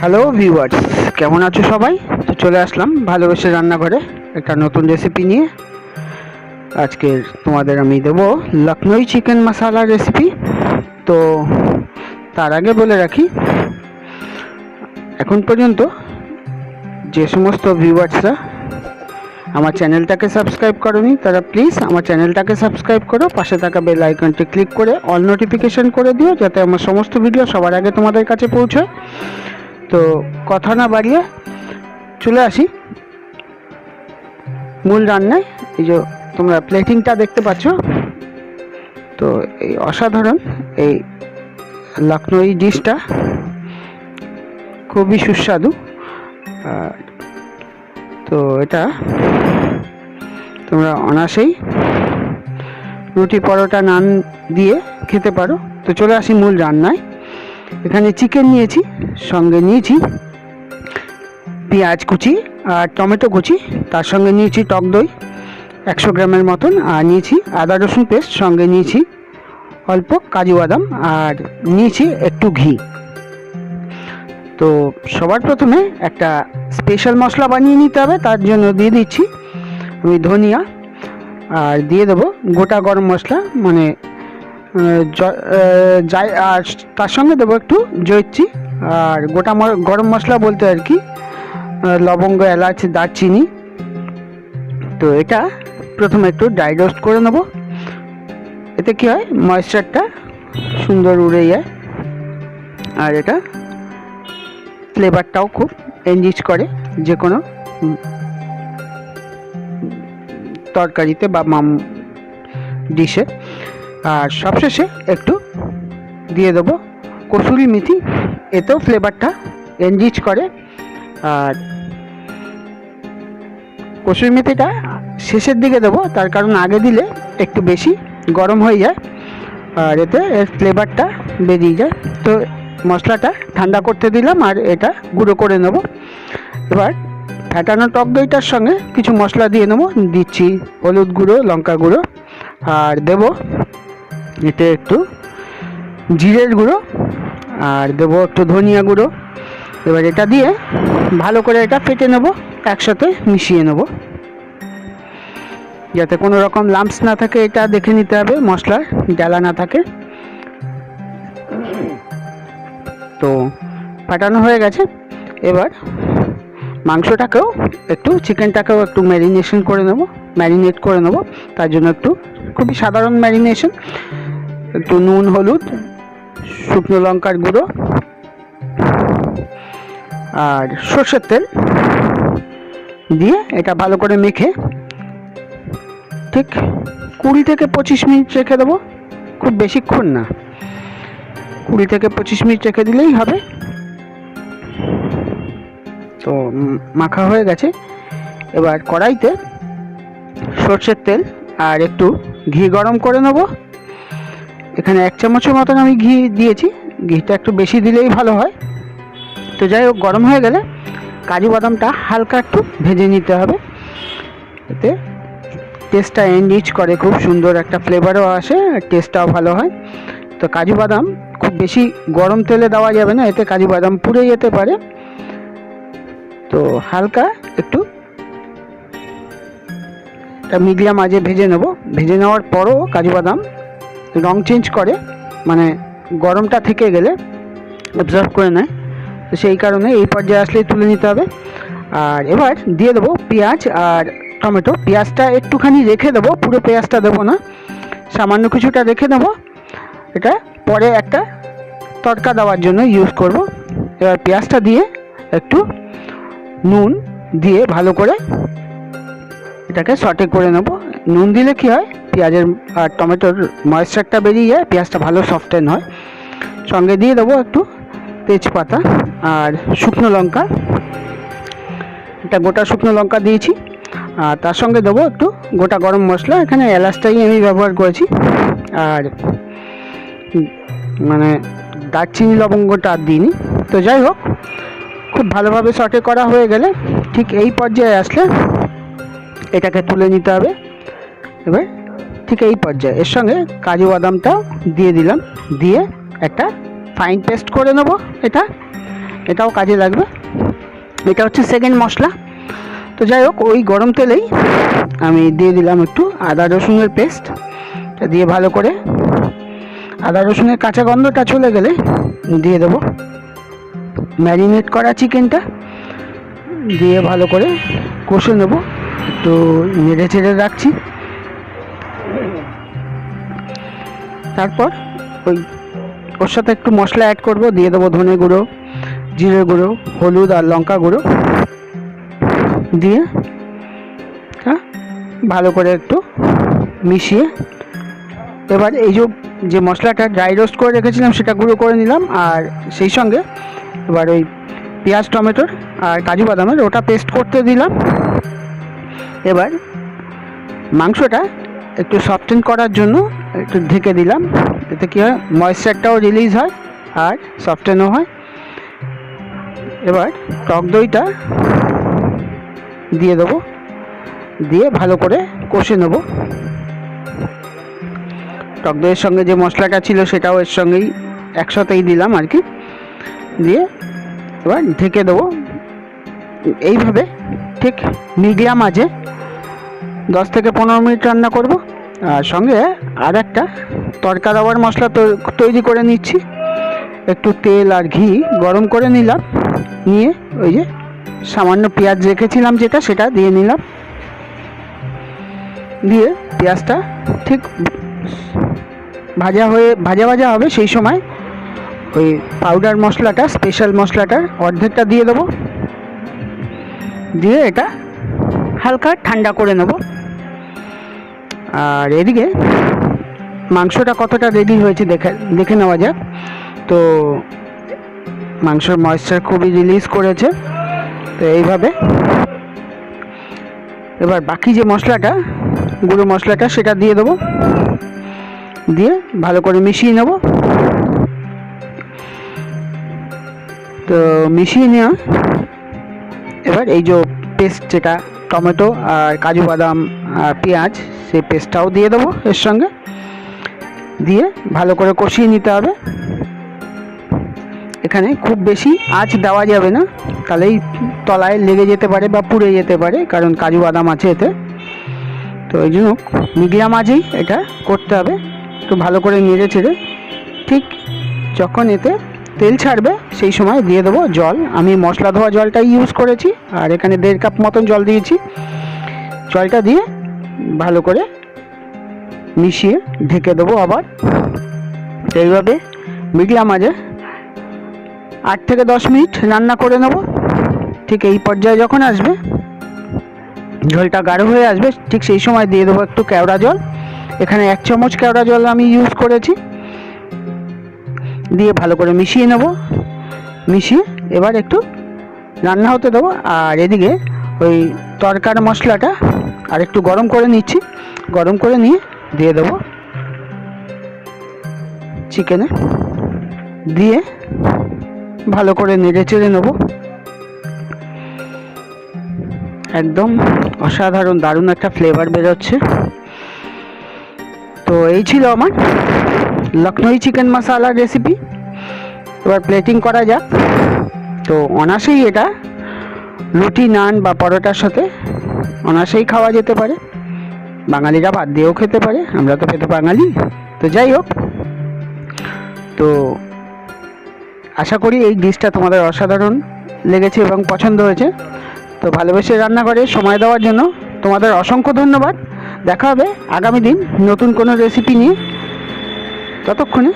Hello viewers কেমন আছো সবাই? তো চলে আসলাম ভালোবেসে রান্নাঘরে একটা নতুন রেসিপি নিয়ে। আজকে তোমাদের আমি দেবো লখনৌ চিকেন মশালা রেসিপি তো তার আগে বলে রাখি, এখন পর্যন্ত যে সমস্ত ভিউয়ার্সরা আমার চ্যানেলটাকে সাবস্ক্রাইব করনি, তারা প্লিজ আমার চ্যানেলটাকে সাবস্ক্রাইব করো, পাশে থাকা বেল আইকনটি ক্লিক করে অল নোটিফিকেশন করে দিও, যাতে আমার সমস্ত ভিডিও সবার আগে তোমাদের কাছে পৌঁছয়। তো কথা না বাড়িয়ে চলে আসি মূল রান্নায়। এই যে তোমরা প্লেটিংটা দেখতে পাচ্ছ। তো এই অসাধারণ এই লখনৌ ডিশটা। খুবই সুস্বাদু। তো এটা তোমরা অনাসেই রুটি পরোটা নান দিয়ে খেতে পারো। তো চলে আসি মূল রান্নায়। এখানে চিকেন নিয়েছি, সঙ্গে নিয়েছি পেঁয়াজ কুচি আর টমেটো কুচি, তার সঙ্গে নিয়েছি টক দই একশো গ্রামের মতন, আর নিয়েছি আদা রসুন পেস্ট, সঙ্গে নিয়েছি অল্প কাজু বাদাম, আর নিয়েছি একটু ঘি। তো সবার প্রথমে একটা স্পেশাল মশলা বানিয়ে নিতে হবে, তার জন্য দিয়ে দিচ্ছি আমি ধনিয়া, আর দিয়ে দেবো গোটা গরম মশলা মানে যাই, আর তার সঙ্গে দেবো একটু জয়ত্রী আর গোটা গরম মশলা বলতে আর কি লবঙ্গ, এলাচ, দারচিনি। তো এটা প্রথমে একটু ড্রাই রোস্ট করে নেব। এতে কী হয় ময়েশ্চারটা সুন্দর উড়ে যায়। আর এটা ফ্লেভারটাও খুব এনরিচ করে যে কোনো তরকারিতে বা মাম, ডিশে। আর সবশেষে একটু দিয়ে দেবো কসুরি মেথি। এতেও ফ্লেভারটা এনরিচ করে। আর কসুরি মেথিটা শেষের দিকে দেবো, তার কারণ আগে দিলে একটু বেশি গরম হয়ে যায়। আর এতে এর ফ্লেভারটা বেরিয়ে যায়। তো মশলাটা ঠান্ডা করতে দিলাম আর এটা গুঁড়ো করে নেব। এবার ফ্যাটানো টক দইটার সঙ্গে কিছু মশলা দিয়ে নেব। দিচ্ছি হলুদ গুঁড়ো, লঙ্কা গুঁড়ো। আর দেব এতে একটু জিরের গুঁড়ো আর দেবো একটু ধনিয়া গুঁড়ো। এবার এটা দিয়ে ভালো করে এটা ফেটে নেব, একসাথে মিশিয়ে নেব। যাতে কোনো রকম লাম্পস না থাকে, এটা দেখে নিতে হবে, মশলার ডালা না থাকে। তো ফাটানো হয়ে গেছে। এবার মাংসটাকেও একটু চিকেনটাকেও একটু ম্যারিনেশন করে নেব ম্যারিনেট করে নেব। তার জন্য একটু খুবই সাধারণ ম্যারিনেশন একটু নুন, হলুদ, শুকনো লঙ্কার গুঁড়ো আর সর্ষের তেল দিয়ে এটা ভালো করে মেখে ঠিক কুড়ি থেকে পঁচিশ মিনিট রেখে দেবো। খুব বেশিক্ষণ না। কুড়ি থেকে পঁচিশ মিনিট রেখে দিলেই হবে। তো মাখা হয়ে গেছে। এবার কড়াইতে সর্ষের তেল আর একটু ঘি গরম করে নেব। এখানে এক চামচের মতন আমি ঘি দিয়েছি। ঘিটা একটু বেশি দিলেই ভালো হয়। তো যাই হোক, গরম হয়ে গেলে কাজু বাদামটা হালকা একটু ভেজে নিতে হবে। এতে টেস্টটা এনরিচ করে, খুব সুন্দর একটা ফ্লেভারও আসে, আর টেস্টটাও ভালো হয়। তো কাজু বাদাম খুব বেশি গরম তেলে দেওয়া যাবে না, এতে কাজু বাদাম পুড়ে যেতে পারে। তো হালকা একটু মিডিয়াম আজে ভেজে নেব। ভেজে নেওয়ার পরও কাজু বাদাম রং চেঞ্জ করে মানে গরমটা থেকে গেলে অবজার্ভ করে নেয়। তো সেই কারণে এই পর্যায়ে আসলেই তুলে নিতে হবে। আর এবার দিয়ে দেবো পেঁয়াজ আর টমেটো। পেঁয়াজটা একটুখানি রেখে দেবো, পুরো পেঁয়াজটা দেবো না। সামান্য কিছুটা রেখে দেবো। এটা পরে একটা তড়কা দেওয়ার জন্য ইউজ করব। এবার পেঁয়াজটা দিয়ে একটু নুন দিয়ে ভালো করে এটাকে সটে করে নেব। নুন দিলে কি হয়? পেঁয়াজের, আর টমেটোর ময়েশ্চারটা বেরিয়ে যায়, পেঁয়াজটা ভালো সফটেন হয়। সঙ্গে দিয়ে দেবো একটু তেজপাতা আর শুকনো লঙ্কা। একটা গোটা শুকনো লঙ্কা দিয়েছি। আর তার সঙ্গে দেবো একটু গোটা গরম মশলা। এখানে এলাচটাই আমি ব্যবহার করেছি। আর মানে দারচিনি লবঙ্গটা আর দিইনি। তো যাই হোক, খুব ভালোভাবে সটে করা হয়ে গেলে ঠিক এই পর্যায়ে আসলে এটাকে তুলে নিতে হবে। এবার ঠিক এই পর্যায়ে। এর সঙ্গে কাজু বাদামটাও দিয়ে দিলাম। দিয়ে একটা ফাইন পেস্ট করে নেব এটা। এটাও কাজে লাগবে। এটা হচ্ছে সেকেন্ড মশলা। তো যাই হোক, ওই গরম তেলেই আমি দিয়ে দিলাম একটু আদা রসুনের পেস্ট দিয়ে ভালো করে আদা রসুনের কাঁচা গন্ধটা চলে গেলে দিয়ে দেবো ম্যারিনেট করা চিকেনটা দিয়ে ভালো করে কষে নেব। একটু নেড়ে চেড়ে রাখছি। তারপর ওই ওর সাথে একটু মশলা অ্যাড করব, দিয়ে দেবো ধনে গুঁড়ো, জিরে গুঁড়ো, হলুদ আর লঙ্কা গুঁড়ো। দিয়ে হ্যাঁ ভালো করে একটু মিশিয়ে এবার এই যে যে মশলাটা ড্রাই রোস্ট করে রেখেছিলাম, সেটা গুঁড়ো করে নিলাম, আর সেই সঙ্গে এবার ওই পেঁয়াজ, টমেটোর আর কাজু বাদামের ওটা পেস্ট করতে দিলাম। এবার মাংসটা একটু সফটেন করার জন্য একটু ঢেকে দিলাম। এতে কী হয়? ময়েশ্চারটাও রিলিজ হয় আর সফটেনও হয়। এবার টক দইটা দিয়ে দেবো। দিয়ে ভালো করে কষে নেব। টক দইয়ের সঙ্গে যে মশলাটা ছিল সেটাও এর সঙ্গেই একসাথেই দিলাম আর কি। দিয়ে এবার ঢেকে দেবো। এইভাবে ঠিক মিডিয়াম আছে দশ থেকে পনেরো মিনিট রান্না করব। সঙ্গে আর একটা তড়কা দেওয়ার মশলা তৈরি করে নিচ্ছি। একটু তেল আর ঘি গরম করে নিলাম। নিয়ে ওই যে সামান্য পেঁয়াজ রেখেছিলাম যেটা, সেটা দিয়ে নিলাম। দিয়ে পেঁয়াজটা ঠিক ভাজা হয়ে, ভাজা ভাজা হবে সেই সময় ওই পাউডার মশলাটা স্পেশাল মশলাটার অর্ধেকটা দিয়ে দেবো। দিয়ে এটা হালকা ঠান্ডা করে নেব। আর এদিকে মাংসটা কতটা রেডি হয়েছে দেখে দেখে নেওয়া যাক। তো মাংসর ময়েশ্চার খুবই রিলিজ করেছে। তো এইভাবে। এবার বাকি যে মশলাটা, গুঁড়ো মশলাটা, সেটা দিয়ে দেবো। দিয়ে ভালো করে মিশিয়ে নেব। তো মিশিয়ে নেওয়া। এবার এই যে পেস্ট যেটা টমেটো আর কাজু বাদাম আর পেঁয়াজ, সেই পেস্টটাও দিয়ে দেবো এর সঙ্গে। দিয়ে ভালো করে কষিয়ে নিতে হবে। এখানে খুব বেশি আঁচ দেওয়া যাবে না। তাহলেই তলায় লেগে যেতে পারে বা পুড়ে যেতে পারে, কারণ কাজু বাদাম আছে এতে। তো এই জন্য মিডিয়াম আঁচেই এটা করতে হবে। একটু ভালো করে নেড়ে চেড়ে ঠিক যখন এতে তেল ছাড়বে, সেই সময় দিয়ে দেবো জল। আমি মশলা ধোয়া জলটাই ইউজ করেছি, আর এখানে দেড় কাপ মতন জল দিয়েছি। জলটা দিয়ে ভালো করে মিশিয়ে ঢেকে দেবো আবার। এইভাবে মিডিয়াম আজে আট থেকে দশ মিনিট রান্না করে নেব। ঠিক এই পর্যায়ে যখন আসবে, ঝোলটা গাঢ় হয়ে আসবে, ঠিক সেই সময় দিয়ে দেবো একটু কেওড়া জল। এখানে এক চামচ কেওড়া জল আমি ইউজ করেছি। দিয়ে ভালো করে মিশিয়ে নেব। মিশিয়ে এবার একটু রান্না হতে দেবো। আর এদিকে ওই তরকার মশলাটা আর একটু গরম করে নিচ্ছি। গরম করে নিয়ে দিয়ে দেবো চিকেনে। দিয়ে ভালো করে নেড়ে চেড়ে নেব। একদম অসাধারণ, দারুণ একটা ফ্লেভার বেরোচ্ছে। তো এই ছিল আমার লখনৌ চিকেন মশালা রেসিপি এবার প্লেটিং করা যাক। তো অনাসেই এটা রুটি, নান বা পরোটার সাথে অনাসেই খাওয়া যেতে পারে। বাঙালিরা বাদ দিয়েও খেতে পারে, আমরা তো পেতে বাঙালি। তো যাই হোক, তো আশা করি এই ডিশটা তোমাদের অসাধারণ লেগেছে এবং পছন্দ হয়েছে। তো ভালোবেসে রান্না করে সময় দেওয়ার জন্য তোমাদের অসংখ্য ধন্যবাদ। দেখা হবে আগামী দিন নতুন কোনো রেসিপি নিয়ে। ততক্ষণে